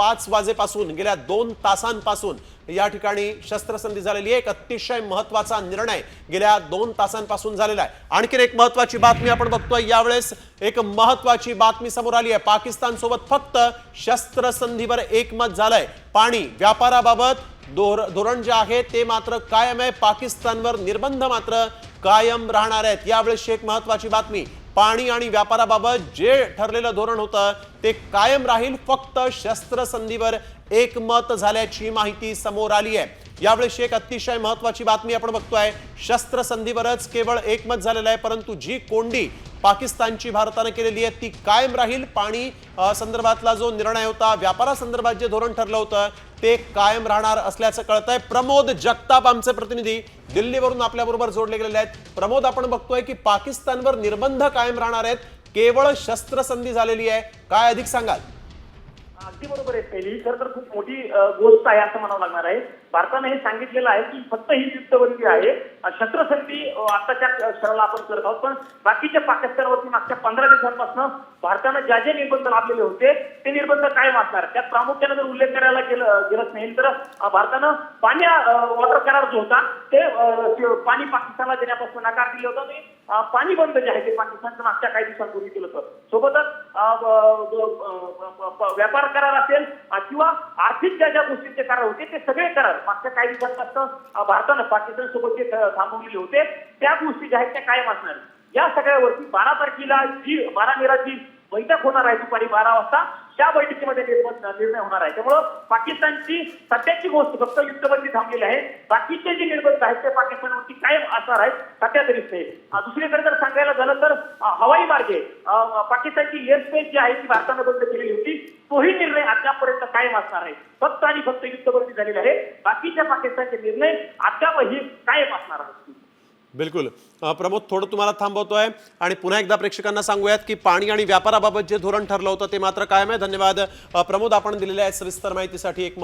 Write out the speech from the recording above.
पाच वाजेपासून गेल्या दोन तासांपासून या ठिकाणी शस्त्रसंधी झालेली आहे. एक अतिशय महत्त्वाचा निर्णय गेल्या दोन तासांपासून झालेला आहे. आणखीन एक महत्वाची बातमी आपण बघतोय. यावेळेस एक महत्वाची बातमी समोर आली आहे. पाकिस्तान सोबत फक्त शस्त्रसंधीवर एकमत झालंय. पाणी व्यापाराबाबत धोर- धोरण जे आहे ते मात्र कायम आहे. पाकिस्तानवर निर्बंध मात्र कायम राहणार आहेत. यावेळेस एक महत्वाची बातमी पाणी आणि व्यापाराबाबत जे ठरलेलं धोरण होतं ते कायम राहील. फक्त शस्त्रसंधीवर एकमत झाल्याची माहिती समोर आली आहे. यावेळेसची एक अतिशय महत्वाची बातमी आपण बघतोय. शस्त्रसंधीवरच केवळ एकमत झालेलं आहे परंतु जी कोंडी पाकिस्तानची भारतानं केलेली आहे ती कायम राहील. पाणी संदर्भातला जो निर्णय होता व्यापारासंदर्भात जे धोरण ठरलं होतं ते कायम राहणार असल्याचं कळतंय. प्रमोद जगताप आमचे प्रतिनिधी दिल्लीवरून आपल्याबरोबर जोडले गेलेले आहेत. प्रमोद आपण बघतोय की पाकिस्तानवर निर्बंध कायम राहणार आहेत. केवळ शस्त्रसंधी झालेली आहे. काय अधिक सांगाल? अगदी बरोबर आहे पहिली खरं तर खूप मोठी गोष्ट आहे असं म्हणावं लागणार आहे. भारताने हे सांगितलेलं आहे की फक्त ही युद्धबंदी आहे शस्त्रसंधी आताच्या क्षणाला आपण करत आहोत. पण बाकीच्या पाकिस्तानवरती मागच्या पंधरा दिवसांपासून भारतानं ज्या जे निर्बंध लाभलेले होते ते निर्बंध काय वाचणार त्यात प्रामुख्याने जर उल्लेख करायला गेलं गेलंच नाही तर भारतानं पाणी वॉटर करार जो होता ते पाणी पाकिस्तानला देण्यापासून नकार दिले होता. आणि पाणी बंद जे आहे ते पाकिस्तानचं मागच्या काही दिवसांपूर्वी केलं होतं. सोबतच व्यापार करार असेल किंवा आर्थिक ज्या ज्या गोष्टींचे करार होते ते सगळे करार मागच्या काही दिवसांपासून भारतानं पाकिस्तान सोबत जे थांबवलेले होते त्या गोष्टी ज्या आहेत त्या कायम असणार. या सगळ्यावरती बारा तारखेला जी बारा मेरा जी बैठक होणार आहे दुपारी बारा वाजता. त्या बैठकीमध्ये निर्णय निर्णय होणार आहे. त्यामुळं पाकिस्तानची सध्याची गोष्ट फक्त युद्धबंदी थांबलेली आहे. बाकीचे जे निर्बंध आहेत ते पाकिस्तानवरती कायम असणार आहेत सध्या तरी दुसरीकडे जर सांगायला झालं तर हवाई मार्गे पाकिस्तानची एअर स्पेस जी आहे ती भारतानं बंद केलेली होती. तोही निर्णय अद्यापर्यंत कायम असणार आहे. फक्त आणि फक्त युद्धबंदी झालेली आहे. बाकीच्या पाकिस्तानचे निर्णय अद्यापही कायम असणार आहेत. बिलकुल. प्रमोद थोडं तुम्हाला थांबवतोय आणि पुन्हा एकदा प्रेक्षकांना सांगूयात की पाणी आणि व्यापाराबाबत जे धोरण ठरलं होतं ते मात्र कायम आहे. धन्यवाद. प्रमोद आपण दिलेल्या आहे सविस्तर माहितीसाठी एक